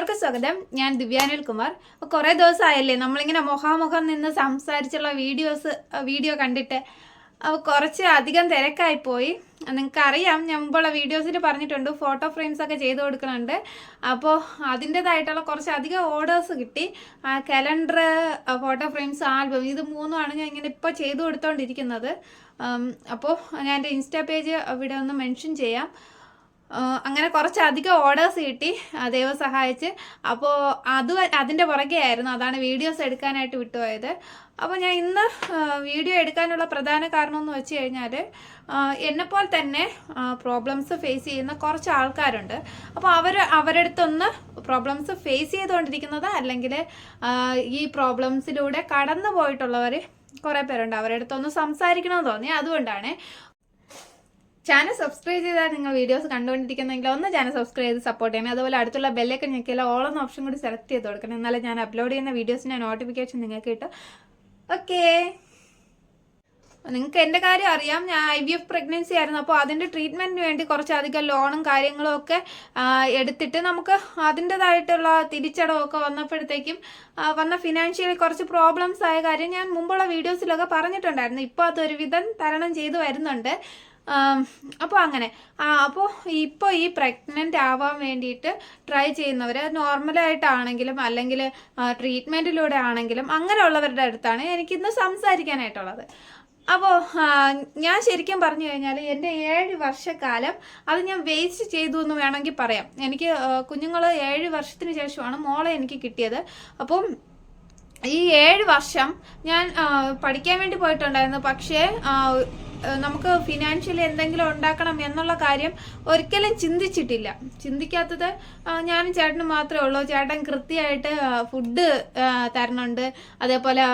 എല്ലാവർക്കും സ്വാഗതം. ഞാൻ ദിവ്യാനിൽ കുമാർ കുറേ ദിവസമായല്ലേ നമ്മളിങ്ങനെ മുഖാമുഖം നിന്ന് സംസാരിച്ചുള്ള വീഡിയോസ് വീഡിയോ കണ്ടിട്ട്. കുറച്ച് അധികം തിരക്കായിപ്പോയി നിങ്ങൾക്ക് അറിയാം ഞാൻ മുമ്പുള്ള വീഡിയോസിൽ പറഞ്ഞിട്ടുണ്ട് ഫോട്ടോ ഫ്രെയിംസ് ഒക്കെ ചെയ്ത് കൊടുക്കുന്നുണ്ട് അപ്പോൾ അതിന്റെതായിട്ടുള്ള കുറച്ച് അധികം ഓർഡേഴ്സ് കിട്ടി. കലണ്ടർ ഫോട്ടോ ഫ്രെയിംസ് ആൽബം ഇത് മൂന്നുമാണ് ഞാൻ ഇങ്ങനെ ഇപ്പോൾ ചെയ്തു കൊടുത്തോണ്ടിരിക്കുന്നത്. അപ്പോൾ ഞാൻ എന്റെ ഇൻസ്റ്റാ പേജ് ഇവിടെ ഒന്ന് മെൻഷൻ ചെയ്യാം. അങ്ങനെ കുറച്ചധികം ഓർഡേഴ്സ് കിട്ടി. ദൈവം സഹായിച്ച്. അപ്പോൾ അത് അതിന്റെ പുറകെ ആയിരുന്നു. അതാണ് വീഡിയോസ് എടുക്കാനായിട്ട് വിട്ടുപോയത്. അപ്പോൾ ഞാൻ ഇന്ന് വീഡിയോ എടുക്കാനുള്ള പ്രധാന കാരണം എന്ന് വെച്ച് കഴിഞ്ഞാൽ എന്നെപ്പോലെ തന്നെ പ്രോബ്ലംസ് ഫേസ് ചെയ്യുന്ന കുറച്ച് ആൾക്കാരുണ്ട്. അപ്പോൾ അവർ അവരുടെ അടുത്തൊന്ന് പ്രോബ്ലംസ് ഫേസ് ചെയ്തുകൊണ്ടിരിക്കുന്നത് അല്ലെങ്കിൽ ഈ പ്രോബ്ലംസിലൂടെ കടന്നു പോയിട്ടുള്ളവർ കുറേ പേരുണ്ട്. അവരുടെ അടുത്തൊന്ന് സംസാരിക്കണമെന്ന് തോന്നി. അതുകൊണ്ടാണ് ചാനൽ സബ്സ്ക്രൈബ് ചെയ്താൽ നിങ്ങൾ വീഡിയോസ് കണ്ടുകൊണ്ടിരിക്കുന്നെങ്കിൽ ഒന്ന് ചാനൽ സബ്സ്ക്രൈബ് ചെയ്ത് സപ്പോർട്ട് ചെയ്യണം. അതുപോലെ അടുത്തുള്ള ബെല്ലൊക്കെ ഞെക്കിയാൽ ഓൾ എന്ന ഓപ്ഷൻ കൂടി സെലക്ട് ചെയ്ത് കൊടുക്കണം. എന്നാലും ഞാൻ അപ്ലോഡ് ചെയ്യുന്ന വീഡിയോസിന്റെ നോട്ടിഫിക്കേഷൻ നിങ്ങൾക്ക് കിട്ടും. ഓക്കേ നിങ്ങൾക്ക് എന്റെ കാര്യം അറിയാം. ഞാൻ ഐ വി എഫ് പ്രഗ്നൻസി ആയിരുന്നു. അപ്പോൾ അതിന്റെ ട്രീറ്റ്മെന്റിന് വേണ്ടി കുറച്ചധികം ലോണും കാര്യങ്ങളും ഒക്കെ എടുത്തിട്ട് നമുക്ക് അതിന്റെതായിട്ടുള്ള തിരിച്ചടവൊക്കെ വന്നപ്പോഴത്തേക്കും വന്ന ഫിനാൻഷ്യലി കുറച്ച് പ്രോബ്ലംസ് ആയ കാര്യം ഞാൻ മുമ്പുള്ള വീഡിയോസിലൊക്കെ പറഞ്ഞിട്ടുണ്ടായിരുന്നു. ഇപ്പോൾ അതൊരുവിധം തരണം ചെയ്തു വരുന്നുണ്ട്. അപ്പോൾ അങ്ങനെ. അപ്പോൾ ഇപ്പോൾ ഈ പ്രഗ്നന്റ് ആവാൻ വേണ്ടിയിട്ട് ട്രൈ ചെയ്യുന്നവർ നോർമലായിട്ടാണെങ്കിലും അല്ലെങ്കിൽ ട്രീറ്റ്മെന്റിലൂടെ ആണെങ്കിലും അങ്ങനെയുള്ളവരുടെ അടുത്താണ് എനിക്കിന്ന് സംസാരിക്കാനായിട്ടുള്ളത്. അപ്പോൾ ഞാൻ ശരിക്കും പറഞ്ഞു കഴിഞ്ഞാൽ എന്റെ ഏഴ് വർഷക്കാലം അത് ഞാൻ വേസ്റ്റ് ചെയ്തു എന്ന് വേണമെങ്കിൽ പറയാം. എനിക്ക് കുഞ്ഞുങ്ങൾ ഏഴ് വർഷത്തിന് ശേഷമാണ് മോളെ എനിക്ക് കിട്ടിയത്. അപ്പം ഈ ഏഴ് വർഷം ഞാൻ പഠിക്കാൻ വേണ്ടി പോയിട്ടുണ്ടായിരുന്നു. പക്ഷേ നമുക്ക് ഫിനാൻഷ്യലി എന്തെങ്കിലും ഉണ്ടാക്കണം എന്നുള്ള കാര്യം ഒരിക്കലും ചിന്തിച്ചിട്ടില്ല. ചിന്തിക്കാത്തത് ഞാനും ചേട്ടനും മാത്രമേ ഉള്ളൂ. ചേട്ടൻ കൃത്യമായിട്ട് ഫുഡ് തരണുണ്ട്. അതേപോലെ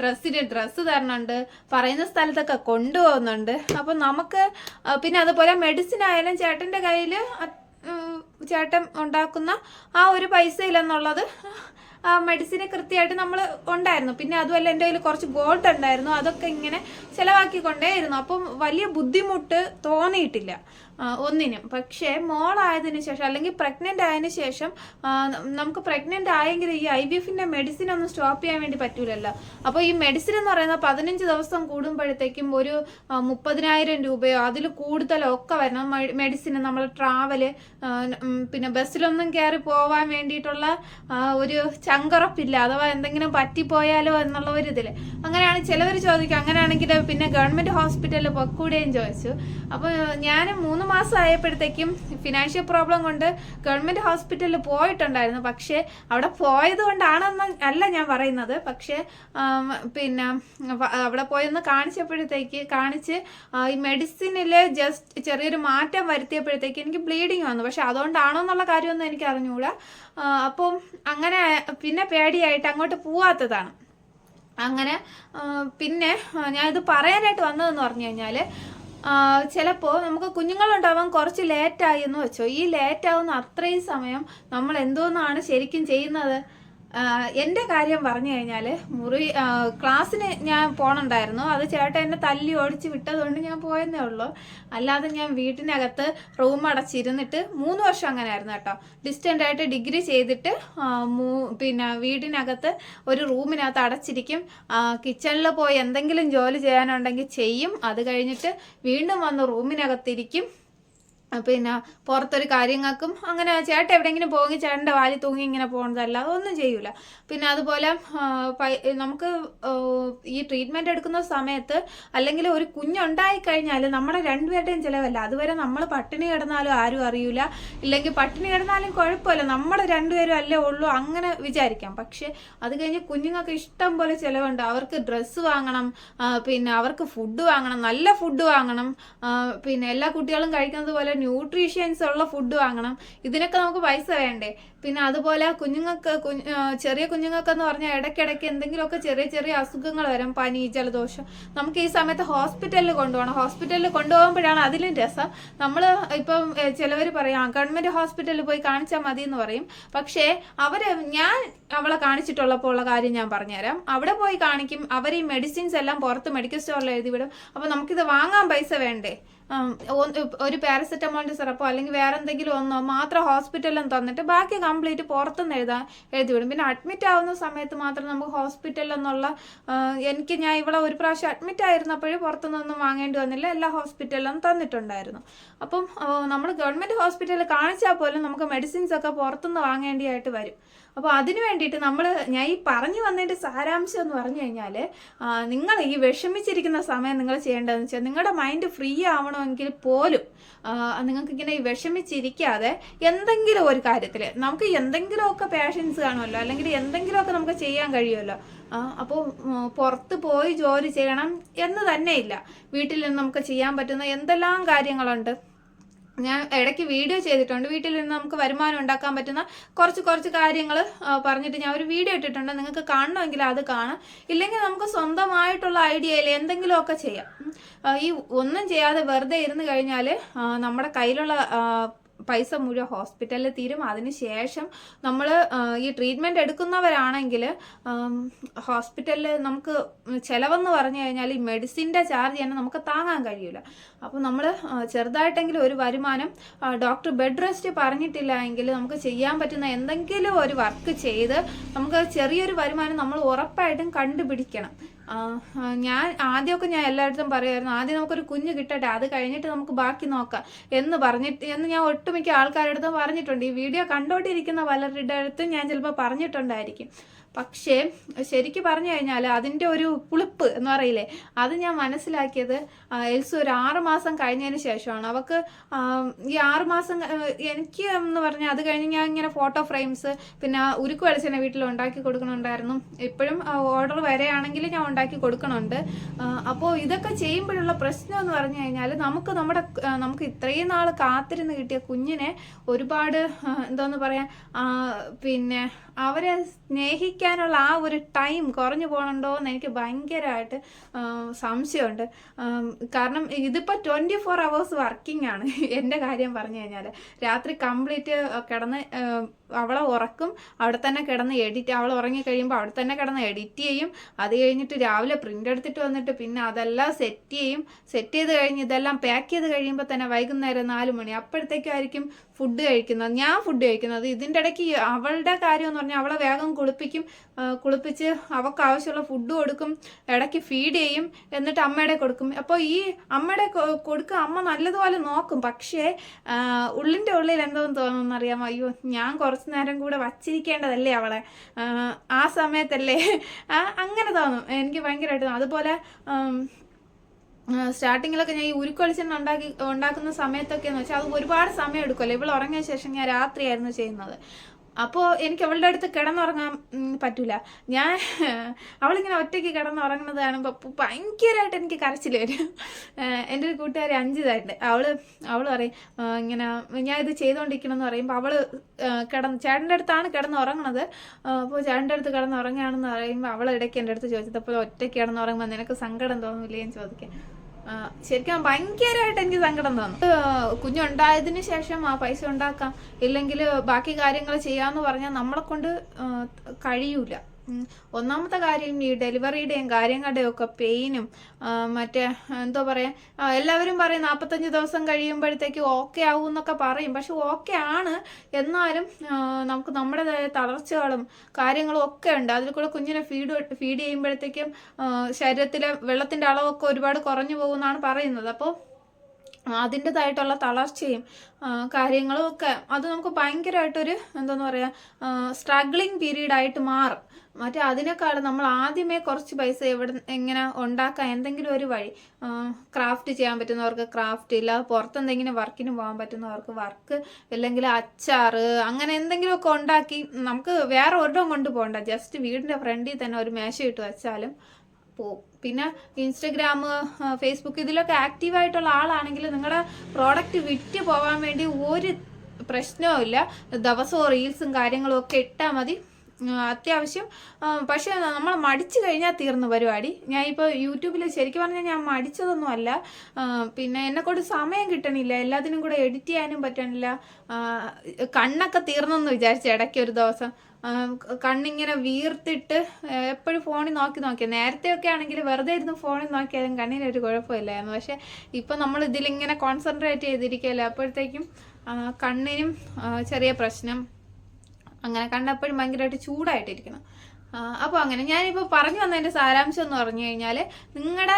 ഡ്രസ്സിന് ഡ്രസ്സ് തരണുണ്ട്. പറയുന്ന സ്ഥലത്തൊക്കെ കൊണ്ടുപോകുന്നുണ്ട്. അപ്പം നമുക്ക് പിന്നെ അതുപോലെ മെഡിസിൻ ആയാലും ചേട്ടന്റെ കയ്യിൽ ചേട്ടൻ ഉണ്ടാക്കുന്ന ആ ഒരു പൈസ ഇല്ലെന്നുള്ളത് ആ മെഡിസിന് കൃത്യമായിട്ട് നമ്മൾ ഉണ്ടായിരുന്നു. പിന്നെ അതുമല്ല എന്റെ കയ്യിൽ കുറച്ച് ഗോൾഡ് ഉണ്ടായിരുന്നു. അതൊക്കെ ഇങ്ങനെ ചിലവാക്കിക്കൊണ്ടേയിരുന്നു. അപ്പം വലിയ ബുദ്ധിമുട്ട് തോന്നിയിട്ടില്ല. ഒന്നിനും. പക്ഷേ മോളായതിനു ശേഷം അല്ലെങ്കിൽ പ്രഗ്നന്റ് ആയതിനു ശേഷം നമുക്ക് പ്രഗ്നന്റ് ആയെങ്കിൽ ഈ ഐ വി എഫിന്റെ മെഡിസിൻ ഒന്നും സ്റ്റോപ്പ് ചെയ്യാൻ വേണ്ടി പറ്റൂലല്ലോ. അപ്പോൾ ഈ മെഡിസിൻ എന്ന് പറയുന്നത് പതിനഞ്ച് ദിവസം കൂടുമ്പോഴത്തേക്കും ഒരു മുപ്പതിനായിരം രൂപയോ അതിൽ കൂടുതലോ ഒക്കെ വരണം. മെഡിസിൻ നമ്മൾ ട്രാവൽ പിന്നെ ബസ്സിലൊന്നും കയറി പോവാൻ വേണ്ടിയിട്ടുള്ള ഒരു ചങ്കറപ്പില്ല. അഥവാ എന്തെങ്കിലും പറ്റിപ്പോയാലോ എന്നുള്ള ഒരു ഇതിൽ അങ്ങനെയാണ് ചിലവർ ചോദിക്കുക. അങ്ങനെയാണെങ്കിൽ പിന്നെ ഗവൺമെന്റ് ഹോസ്പിറ്റലിൽ പൊക്കൂടെയും ചോദിച്ചു. അപ്പോൾ ഞാൻ മൂന്ന് മാസം ആയപ്പോഴത്തേക്കും ഫിനാൻഷ്യൽ പ്രോബ്ലം കൊണ്ട് ഗവൺമെന്റ് ഹോസ്പിറ്റലിൽ പോയിട്ടുണ്ടായിരുന്നു. പക്ഷേ അവിടെ പോയത് കൊണ്ടാണെന്ന് അല്ല ഞാൻ പറയുന്നത്. പക്ഷേ പിന്നെ അവിടെ പോയൊന്ന് കാണിച്ചപ്പോഴത്തേക്ക് കാണിച്ച് ഈ മെഡിസിനിൽ ജസ്റ്റ് ചെറിയൊരു മാറ്റം വരുത്തിയപ്പോഴത്തേക്ക് എനിക്ക് ബ്ലീഡിങ് വന്നു. പക്ഷെ അതുകൊണ്ടാണോ എന്നുള്ള കാര്യമൊന്നും എനിക്ക് അറിഞ്ഞുകൂടാ അപ്പം അങ്ങനെ പിന്നെ പേടിയായിട്ട് അങ്ങോട്ട് പോവാത്തതാണ്. അങ്ങനെ പിന്നെ ഞാൻ ഞാനിത് പറയാനായിട്ട് വന്നതെന്ന് പറഞ്ഞു കഴിഞ്ഞാൽ ചിലപ്പോൾ നമുക്ക് കുഞ്ഞുങ്ങളുണ്ടാവാൻ കുറച്ച് ലേറ്റായി എന്ന് വെച്ചോ. ഈ ലേറ്റാവുന്ന അത്രയും സമയം നമ്മൾ എന്തോന്നാണ് ശരിക്കും ചെയ്യുന്നത്? എന്റെ കാര്യം പറഞ്ഞു കഴിഞ്ഞാൽ മുറി ക്ലാസ്സിന് ഞാൻ പോകണുണ്ടായിരുന്നു അത് ചേട്ടൻ എന്നെ തല്ലി ഓടിച്ച് വിട്ടതുകൊണ്ട് ഞാൻ പോയെന്നേ ഉള്ളൂ. അല്ലാതെ ഞാൻ വീട്ടിനകത്ത് റൂം അടച്ചിരുന്നിട്ട് മൂന്ന് വർഷം അങ്ങനെ ആയിരുന്നു കേട്ടോ. ഡിസ്റ്റന്റ് ആയിട്ട് ഡിഗ്രി ചെയ്തിട്ട് പിന്നെ വീടിനകത്ത് ഒരു റൂമിനകത്ത് അടച്ചിരിക്കും. കിച്ചണിൽ പോയി എന്തെങ്കിലും ജോലി ചെയ്യാനുണ്ടെങ്കിൽ ചെയ്യും. അത് കഴിഞ്ഞിട്ട് വീണ്ടും വന്ന് റൂമിനകത്തിരിക്കും. പിന്നെ പുറത്തൊരു കാര്യങ്ങൾക്കും അങ്ങനെ ചേട്ടൻ എവിടെയെങ്കിലും പോകി ചേട്ടന്റെ വാലി തൂങ്ങി ഇങ്ങനെ പോകുന്നതല്ല അതൊന്നും ചെയ്യൂല. പിന്നെ അതുപോലെ നമുക്ക് ഈ ട്രീറ്റ്മെന്റ് എടുക്കുന്ന സമയത്ത് അല്ലെങ്കിൽ ഒരു കുഞ്ഞുണ്ടായി കഴിഞ്ഞാൽ നമ്മുടെ രണ്ടുപേരുടെയും ചിലവല്ല. അതുവരെ നമ്മൾ പട്ടിണി കിടന്നാലും ആരും അറിയൂല. ഇല്ലെങ്കിൽ പട്ടിണി കിടന്നാലും കുഴപ്പമില്ല. നമ്മുടെ രണ്ടുപേരും അല്ലേ ഉള്ളൂ അങ്ങനെ വിചാരിക്കാം. പക്ഷേ അത് കഴിഞ്ഞ് കുഞ്ഞുങ്ങൾക്ക് ഇഷ്ടം പോലെ ചിലവുണ്ട്. അവർക്ക് ഡ്രസ്സ് വാങ്ങണം പിന്നെ അവർക്ക് ഫുഡ് വാങ്ങണം നല്ല ഫുഡ് വാങ്ങണം. പിന്നെ എല്ലാ കുട്ടികളും കഴിക്കുന്നത് പോലെ ന്യൂട്രീഷ്യൻസ് ഉള്ള ഫുഡ് വാങ്ങണം. ഇതിനൊക്കെ നമുക്ക് പൈസ വേണ്ടേ? പിന്നെ അതുപോലെ കുഞ്ഞുങ്ങൾക്ക് ചെറിയ കുഞ്ഞുങ്ങൾക്ക് എന്ന് പറഞ്ഞാൽ ഇടയ്ക്കിടയ്ക്ക് എന്തെങ്കിലുമൊക്കെ ചെറിയ ചെറിയ അസുഖങ്ങൾ വരും പനി ജലദോഷം. നമുക്ക് ഈ സമയത്ത് ഹോസ്പിറ്റലിൽ കൊണ്ടുപോകണം. ഹോസ്പിറ്റലിൽ കൊണ്ടുപോകുമ്പോഴാണ് അതിലും രസം. നമ്മൾ ഇപ്പം ചിലവർ പറയും ഗവൺമെന്റ് ഹോസ്പിറ്റലിൽ പോയി കാണിച്ചാൽ മതി എന്ന് പറയും. പക്ഷേ അവർ ഞാൻ അവളെ കാണിച്ചിട്ടുള്ളപ്പോൾ ഉള്ള കാര്യം ഞാൻ പറഞ്ഞുതരാം. അവിടെ പോയി കാണിക്കും അവർ ഈ മെഡിസിൻസ് എല്ലാം പുറത്ത് മെഡിക്കൽ സ്റ്റോറിൽ എഴുതി വിടും അപ്പോൾ നമുക്കിത് വാങ്ങാൻ പൈസ വേണ്ടേ? ഒരു പാരസെറ്റമോളിന്റെ സിറപ്പോ അല്ലെങ്കിൽ വേറെ എന്തെങ്കിലും ഒന്നോ മാത്രം ഹോസ്പിറ്റലിലും തന്നിട്ട് ബാക്കി കംപ്ലീറ്റ് പുറത്തുനിന്ന് എഴുതാൻ എഴുതി വിടും പിന്നെ അഡ്മിറ്റ് ആവുന്ന സമയത്ത് മാത്രം നമുക്ക് ഹോസ്പിറ്റലിൽ എന്നുള്ള എനിക്ക് ഞാൻ ഇവിടെ ഒരു പ്രാവശ്യം അഡ്മിറ്റ് ആയിരുന്നപ്പോഴും പുറത്തുനിന്നൊന്നും വാങ്ങേണ്ടി വന്നില്ല. എല്ലാ ഹോസ്പിറ്റലിലും തന്നിട്ടുണ്ടായിരുന്നു. അപ്പം നമ്മൾ ഗവൺമെന്റ് ഹോസ്പിറ്റലിൽ കാണിച്ചാൽ പോലും നമുക്ക് മെഡിസിൻസ് ഒക്കെ പുറത്തുനിന്ന് വാങ്ങേണ്ടിയായിട്ട് വരും. അപ്പോൾ അതിന് വേണ്ടിയിട്ട് നമ്മൾ ഞാൻ ഈ പറഞ്ഞു വന്നതിന്റെ സാരാംശം എന്ന് പറഞ്ഞു കഴിഞ്ഞാൽ നിങ്ങൾ ഈ വിഷമിച്ചിരിക്കുന്ന സമയം നിങ്ങൾ ചെയ്യേണ്ടതെന്ന് വെച്ചാൽ നിങ്ങളുടെ മൈൻഡ് ഫ്രീ ആവണമെങ്കിൽ പോലും നിങ്ങൾക്ക് ഇങ്ങനെ വിഷമിച്ചിരിക്കാതെ എന്തെങ്കിലും ഒരു കാര്യത്തിൽ നമുക്ക് എന്തെങ്കിലുമൊക്കെ പാഷൻസ് കാണുമല്ലോ അല്ലെങ്കിൽ എന്തെങ്കിലുമൊക്കെ നമുക്ക് ചെയ്യാൻ കഴിയുമല്ലോ അപ്പോൾ പുറത്ത് പോയി ജോലി ചെയ്യണം എന്ന് തന്നെയില്ല. വീട്ടിൽ നിന്ന് നമുക്ക് ചെയ്യാൻ പറ്റുന്ന എന്തെല്ലാം കാര്യങ്ങളുണ്ട്? ഞാൻ ഇടയ്ക്ക് വീഡിയോ ചെയ്തിട്ടുണ്ട്. വീട്ടിൽ നിന്ന് നമുക്ക് വരുമാനം ഉണ്ടാക്കാൻ പറ്റുന്ന കുറച്ച് കുറച്ച് കാര്യങ്ങൾ പറഞ്ഞിട്ട് ഞാൻ ഒരു വീഡിയോ ഇട്ടിട്ടുണ്ട്. നിങ്ങൾക്ക് കാണണമെങ്കിൽ അത് കാണാം. ഇല്ലെങ്കിൽ നമുക്ക് സ്വന്തമായിട്ടുള്ള ഐഡിയയിൽ എന്തെങ്കിലുമൊക്കെ ചെയ്യാം. ഈ ഒന്നും ചെയ്യാതെ വെറുതെ ഇരുന്ന് കഴിഞ്ഞാൽ നമ്മുടെ കയ്യിലുള്ള പൈസ മുഴുവൻ ഹോസ്പിറ്റലിൽ തീരും. അതിന് ശേഷം നമ്മൾ ഈ ട്രീറ്റ്മെന്റ് എടുക്കുന്നവരാണെങ്കിൽ ഹോസ്പിറ്റലിൽ നമുക്ക് ചിലവെന്ന് പറഞ്ഞു കഴിഞ്ഞാൽ ഈ മെഡിസിന്റെ ചാർജ് തന്നെ നമുക്ക് താങ്ങാൻ കഴിയില്ല അപ്പോൾ നമ്മൾ ചെറുതായിട്ടെങ്കിലും ഒരു വരുമാനം ഡോക്ടർ ബെഡ് റെസ്റ്റ് പറഞ്ഞിട്ടില്ല എങ്കിൽ നമുക്ക് ചെയ്യാൻ പറ്റുന്ന എന്തെങ്കിലും ഒരു വർക്ക് ചെയ്ത് നമുക്ക് ചെറിയൊരു വരുമാനം നമ്മൾ ഉറപ്പായിട്ടും കണ്ടുപിടിക്കണം. ഞാൻ ആദ്യമൊക്കെ ഞാൻ എല്ലായിടത്തും പറയുമായിരുന്നു ആദ്യം നമുക്കൊരു കുഞ്ഞ് കിട്ടട്ടെ അത് കഴിഞ്ഞിട്ട് നമുക്ക് ബാക്കി നോക്കാം എന്ന് പറഞ്ഞിട്ട് എന്ന് ഞാൻ ഒട്ടുമിക്ക ആൾക്കാരുടെ അടുത്തും പറഞ്ഞിട്ടുണ്ട്. ഈ വീഡിയോ കണ്ടോണ്ടിരിക്കുന്ന പലരുടെ അടുത്തും ഞാൻ ചിലപ്പോൾ പറഞ്ഞിട്ടുണ്ടായിരിക്കും. പക്ഷേ ശരിക്ക് പറഞ്ഞു കഴിഞ്ഞാൽ അതിന്റെ ഒരു പുളിപ്പ് എന്ന് പറയില്ലേ അത് ഞാൻ മനസ്സിലാക്കിയത് എൽസു ഒരു ആറുമാസം കഴിഞ്ഞതിന് ശേഷമാണ്. അവൾക്ക് ഈ ആറുമാസം എനിക്ക് എന്ന് പറഞ്ഞാൽ അത് കഴിഞ്ഞ് ഞാൻ ഇങ്ങനെ ഫോട്ടോ ഫ്രെയിംസ് പിന്നെ ഉരുക്ക് വെളിച്ചെണ്ണ വീട്ടിൽ ഉണ്ടാക്കി കൊടുക്കണുണ്ടായിരുന്നു. ഇപ്പോഴും ഓർഡർ വരെയാണെങ്കിൽ ഞാൻ ഉണ്ടാക്കി കൊടുക്കണുണ്ട്. അപ്പോൾ ഇതൊക്കെ ചെയ്യുമ്പോഴുള്ള പ്രശ്നം എന്ന് പറഞ്ഞു കഴിഞ്ഞാൽ നമുക്ക് നമ്മുടെ നമുക്ക് ഇത്രയും നാൾ കാത്തിരുന്ന് കിട്ടിയ കുഞ്ഞിനെ ഒരുപാട് എന്തോന്ന് പറയാ പിന്നെ അവരെ സ്നേഹിക്കാനുള്ള ആ ഒരു ടൈം കുറഞ്ഞു പോകണുണ്ടോ എന്ന് എനിക്ക് ഭയങ്കരമായിട്ട് സംശയമുണ്ട്. കാരണം ഇതിപ്പോൾ ട്വന്റി ഫോർ അവേഴ്സ് വർക്കിംഗ് ആണ് എന്റെ കാര്യം പറഞ്ഞു കഴിഞ്ഞാൽ രാത്രി കംപ്ലീറ്റ് കിടന്ന് അവളെ ഉറക്കും അവിടെ തന്നെ കിടന്ന് എഡിറ്റ് അവൾ ഉറങ്ങി കഴിയുമ്പോൾ അവിടെ തന്നെ കിടന്ന് എഡിറ്റ് ചെയ്യും. അത് കഴിഞ്ഞിട്ട് രാവിലെ പ്രിന്റ് എടുത്തിട്ട് വന്നിട്ട് പിന്നെ അതെല്ലാം സെറ്റ് ചെയ്യും. സെറ്റ് ചെയ്ത് കഴിഞ്ഞ് ഇതെല്ലാം പാക്ക് ചെയ്ത് കഴിയുമ്പോൾ തന്നെ വൈകുന്നേരം നാല് മണി അപ്പോഴത്തേക്കായിരിക്കും ഫുഡ് കഴിക്കുന്നത്. ഞാൻ ഫുഡ് കഴിക്കുന്നത്. ഇതിന്റെ ഇടയ്ക്ക് അവളുടെ കാര്യം പറഞ്ഞാൽ അവളെ വേഗം കുളിപ്പിക്കും. കുളിപ്പിച്ച് അവൾക്ക് ആവശ്യമുള്ള ഫുഡ് കൊടുക്കും. ഇടയ്ക്ക് ഫീഡ് ചെയ്യും. എന്നിട്ട് അമ്മയുടെ കൊടുക്കും. അപ്പോൾ ഈ അമ്മയുടെ കൊടുക്കുക അമ്മ നല്ലതുപോലെ നോക്കും. പക്ഷേ ഉള്ളിന്റെ ഉള്ളിൽ എന്തോന്ന് തോന്നുന്നു അറിയാമോ? അയ്യോ ഞാൻ കുറച്ച് നേരം കൂടെ വച്ചിരിക്കേണ്ടതല്ലേ അവളെ? ആ, സമയത്തല്ലേ? അങ്ങനെ തോന്നും. എനിക്ക് ഭയങ്കരമായിട്ട്. അതുപോലെ സ്റ്റാർട്ടിങ്ങിലൊക്കെ ഞാൻ ഈ ഉരുക്കൊളിച്ചെണ്ണ ഉണ്ടാക്കി ഉണ്ടാക്കുന്ന സമയത്തൊക്കെ എന്ന് വെച്ചാൽ അത് ഒരുപാട് സമയം എടുക്കുമല്ലോ ഇവൾ ഉറങ്ങിയ ശേഷം ഞാൻ രാത്രിയായിരുന്നു ചെയ്യുന്നത്. അപ്പോൾ എനിക്ക് അവളുടെ അടുത്ത് കിടന്നുറങ്ങാൻ പറ്റൂല. ഞാൻ അവളിങ്ങനെ ഒറ്റയ്ക്ക് കിടന്നുറങ്ങുന്നത് കാണുമ്പോൾ ഭയങ്കരമായിട്ട് എനിക്ക് കരച്ചിൽ വരും. എന്റെ ഒരു കൂട്ടുകാരി അഞ്ചിതായിട്ട്. അവൾ അവൾ പറയും ഇങ്ങനെ ഞാൻ ഇത് ചെയ്തുകൊണ്ടിരിക്കണം എന്ന് പറയുമ്പോൾ അവൾ കിടന്ന് ചേട്ടന്റെ അടുത്താണ് കിടന്ന് ഉറങ്ങണത് അപ്പോൾ ചേട്ടന്റെ അടുത്ത് കിടന്ന് ഉറങ്ങുകയാണെന്ന് പറയുമ്പോൾ അവൾ ഇടയ്ക്ക് എന്റെ അടുത്ത് ചോദിച്ചപ്പോൾ ഒറ്റയ്ക്ക് കിടന്ന് ഉറങ്ങുമ്പോൾ നിനക്ക് സങ്കടം തോന്നില്ലേ? എന്ന് ചോദിക്കാൻ ആ, ശരിക്കും ഭയങ്കരമായിട്ട് എനിക്ക് സങ്കടം തോന്നും കുഞ്ഞുണ്ടായതിനു ശേഷം ആ പൈസ ഉണ്ടാക്കാം ഇല്ലെങ്കിൽ ബാക്കി കാര്യങ്ങൾ ചെയ്യാന്ന് പറഞ്ഞാൽ നമ്മളെ കൊണ്ട് കഴിയൂല. ഒന്നാമത്തെ കാര്യം ഈ ഡെലിവറിയുടെയും കാര്യങ്ങളുടെയും ഒക്കെ പെയിനും മറ്റേ എന്തോ പറയാ എല്ലാവരും പറയും നാൽപ്പത്തഞ്ച് ദിവസം കഴിയുമ്പോഴത്തേക്ക് ഓക്കെ ആവും എന്നൊക്കെ പറയും. പക്ഷെ ഓക്കെ ആണ്. എന്നാലും നമുക്ക് നമ്മുടേതായ തളർച്ചകളും കാര്യങ്ങളും ഒക്കെ ഉണ്ട്. അതിൽ കൂടെ കുഞ്ഞിനെ ഫീഡ് ഫീഡ് ചെയ്യുമ്പോഴത്തേക്കും ശരീരത്തിലെ വെള്ളത്തിന്റെ അളവൊക്കെ ഒരുപാട് കുറഞ്ഞു പോകുമെന്നാണ് പറയുന്നത്. അപ്പോൾ അതിന്റെതായിട്ടുള്ള തളർച്ചയും കാര്യങ്ങളും ഒക്കെ അത് നമുക്ക് ഭയങ്കരമായിട്ടൊരു എന്താന്ന് പറയുക സ്ട്രഗ്ലിങ് പീരീഡ് ആയിട്ട് മാറും. മറ്റേ അതിനേക്കാൾ നമ്മൾ ആദ്യമേ കുറച്ച് പൈസ എവിടെ എങ്ങനെ ഉണ്ടാക്കാൻ എന്തെങ്കിലും ഒരു വഴി ക്രാഫ്റ്റ് ചെയ്യാൻ പറ്റുന്നവർക്ക് ക്രാഫ്റ്റ് ഇല്ല പുറത്തെന്തെങ്കിലും വർക്കിന് പോകാൻ പറ്റുന്നവർക്ക് വർക്ക് അല്ലെങ്കിൽ അച്ചാർ അങ്ങനെ എന്തെങ്കിലുമൊക്കെ ഉണ്ടാക്കി നമുക്ക് വേറെ ഒരിടം കൊണ്ട് പോകണ്ട. ജസ്റ്റ് വീടിന്റെ ഫ്രണ്ടിൽ തന്നെ ഒരു മേശ ഇട്ട് വെച്ചാലും പോവും പിന്നെ ഇൻസ്റ്റഗ്രാം ഫേസ്ബുക്ക് ഇതിലൊക്കെ ആക്റ്റീവായിട്ടുള്ള ആളാണെങ്കിൽ നിങ്ങളുടെ പ്രോഡക്റ്റ് വിറ്റ് പോകാൻ വേണ്ടി ഒരു പ്രശ്നവുമില്ല ദിവസവും റീൽസും കാര്യങ്ങളും ഒക്കെ ഇട്ടാൽ മതി. അത്യാവശ്യം പക്ഷേ നമ്മൾ മടിച്ചു കഴിഞ്ഞാൽ തീർന്നു പരിപാടി. ഞാൻ ഇപ്പോൾ യൂട്യൂബിൽ ശരിക്കും പറഞ്ഞാൽ ഞാൻ മടിച്ചതൊന്നും അല്ല. പിന്നെ എന്നെക്കൊണ്ട് സമയം കിട്ടണില്ല. എല്ലാത്തിനും കൂടെ എഡിറ്റ് ചെയ്യാനും പറ്റണില്ല. കണ്ണൊക്കെ തീർന്നെന്ന് വിചാരിച്ചു ഇടയ്ക്ക് ഒരു ദിവസം. കണ്ണിങ്ങനെ വീർത്തിട്ട് എപ്പോഴും ഫോണിൽ നോക്കി നോക്കിയാൽ നേരത്തെയൊക്കെ ആണെങ്കിൽ വെറുതെ ഇരുന്ന് ഫോണിൽ നോക്കിയാലും കണ്ണിനൊരു കുഴപ്പമില്ലായിരുന്നു. പക്ഷെ ഇപ്പം നമ്മൾ ഇതിലിങ്ങനെ കോൺസെൻട്രേറ്റ് ചെയ്തിരിക്കുകയല്ലേ അപ്പോഴത്തേക്കും കണ്ണിനും ചെറിയ പ്രശ്നം. അങ്ങനെ കണ്ണെപ്പോഴും ഭയങ്കരമായിട്ട് ചൂടായിട്ടിരിക്കണം അപ്പോൾ അങ്ങനെ. ഞാനിപ്പോൾ പറഞ്ഞു വന്നതിന്റെ സാരാംശം എന്ന് പറഞ്ഞു കഴിഞ്ഞാൽ നിങ്ങളുടെ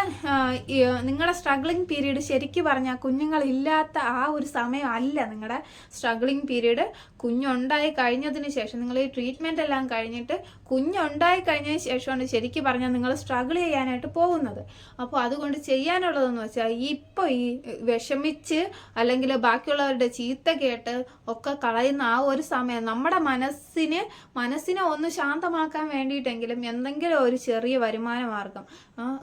നിങ്ങളുടെ സ്ട്രഗ്ലിംഗ് പീരീഡ് ശരിക്കും പറഞ്ഞാൽ കുഞ്ഞുങ്ങളില്ലാത്ത ആ ഒരു സമയമല്ല നിങ്ങളുടെ സ്ട്രഗ്ലിംഗ് പീരീഡ് കുഞ്ഞുണ്ടായി കഴിഞ്ഞതിന് ശേഷം നിങ്ങൾ ഈ ട്രീറ്റ്മെന്റ് എല്ലാം കഴിഞ്ഞിട്ട് കുഞ്ഞുണ്ടായി കഴിഞ്ഞതിന് ശേഷമാണ് ശരിക്കും പറഞ്ഞാൽ നിങ്ങൾ സ്ട്രഗിൾ ചെയ്യാനായിട്ട് പോകുന്നത്. അപ്പോൾ അതുകൊണ്ട് ചെയ്യാനുള്ളതെന്ന് വെച്ചാൽ ഇപ്പോൾ ഈ വിഷമിച്ച് അല്ലെങ്കിൽ ബാക്കിയുള്ളവരുടെ ചീത്ത കേട്ട് ഒക്കെ കളയുന്ന ആ ഒരു സമയം നമ്മുടെ മനസ്സിന് മനസ്സിനെ ഒന്ന് ശാന്തമാക്കാൻ വേണ്ടിയിട്ടെങ്കിലും എന്തെങ്കിലും ഒരു ചെറിയ വരുമാന മാർഗം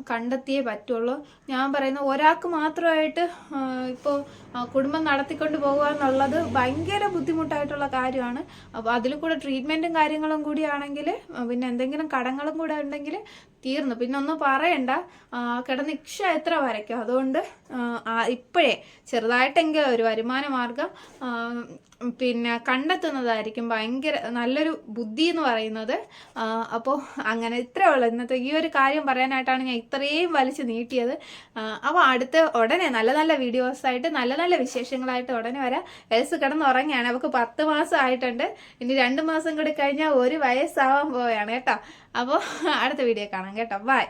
കണ്ടെത്തിയേ പറ്റുള്ളൂ. ഞാൻ പറയുന്ന ഒരാൾക്ക് മാത്രമായിട്ട് ഇപ്പോൾ കുടുംബം നടത്തിക്കൊണ്ട് പോകുക എന്നുള്ളത് ഭയങ്കര ബുദ്ധിമുട്ടായിട്ടുള്ള കാര്യമാണ്. അപ്പോൾ അതിൽ കൂടെ ട്രീറ്റ്മെന്റും കാര്യങ്ങളും കൂടിയാണെങ്കിൽ പിന്നെ എന്തെങ്കിലും കടങ്ങളും കൂടെ ഉണ്ടെങ്കിൽ തീർന്നു. പിന്നെ ഒന്നും പറയണ്ട. കിടന്ന് ഇക്ഷ എത്ര വരയ്ക്കും? അതുകൊണ്ട് ഇപ്പോഴേ ചെറുതായിട്ടെങ്കിലും ഒരു വരുമാന മാർഗം പിന്നെ കണ്ടെത്തുന്നതായിരിക്കും ഭയങ്കര നല്ലൊരു ബുദ്ധി എന്ന് പറയുന്നത്. അപ്പോൾ അങ്ങനെ ഇത്രേ ഉള്ളൂ. ഇന്നത്തെ ഈ ഒരു കാര്യം പറയാനായിട്ടാണ് ഞാൻ ഇത്രയും വലിച്ചു നീട്ടിയത്. അപ്പോൾ അടുത്ത് ഉടനെ നല്ല നല്ല വീഡിയോസായിട്ട് നല്ല നല്ല വിശേഷങ്ങളായിട്ട് ഉടനെ വരാം. എൽസ് കിടന്ന് ഉറങ്ങിയാണ് അവൾക്ക് പത്ത് മാസം ആയിട്ടുണ്ട് ഇനി രണ്ട് മാസം കൂടി കഴിഞ്ഞാൽ ഒരു വയസ്സാവാൻ പോവുകയാണ് കേട്ടോ. അപ്പോൾ അടുത്ത വീഡിയോ കാണാം കേട്ടോ. ബൈ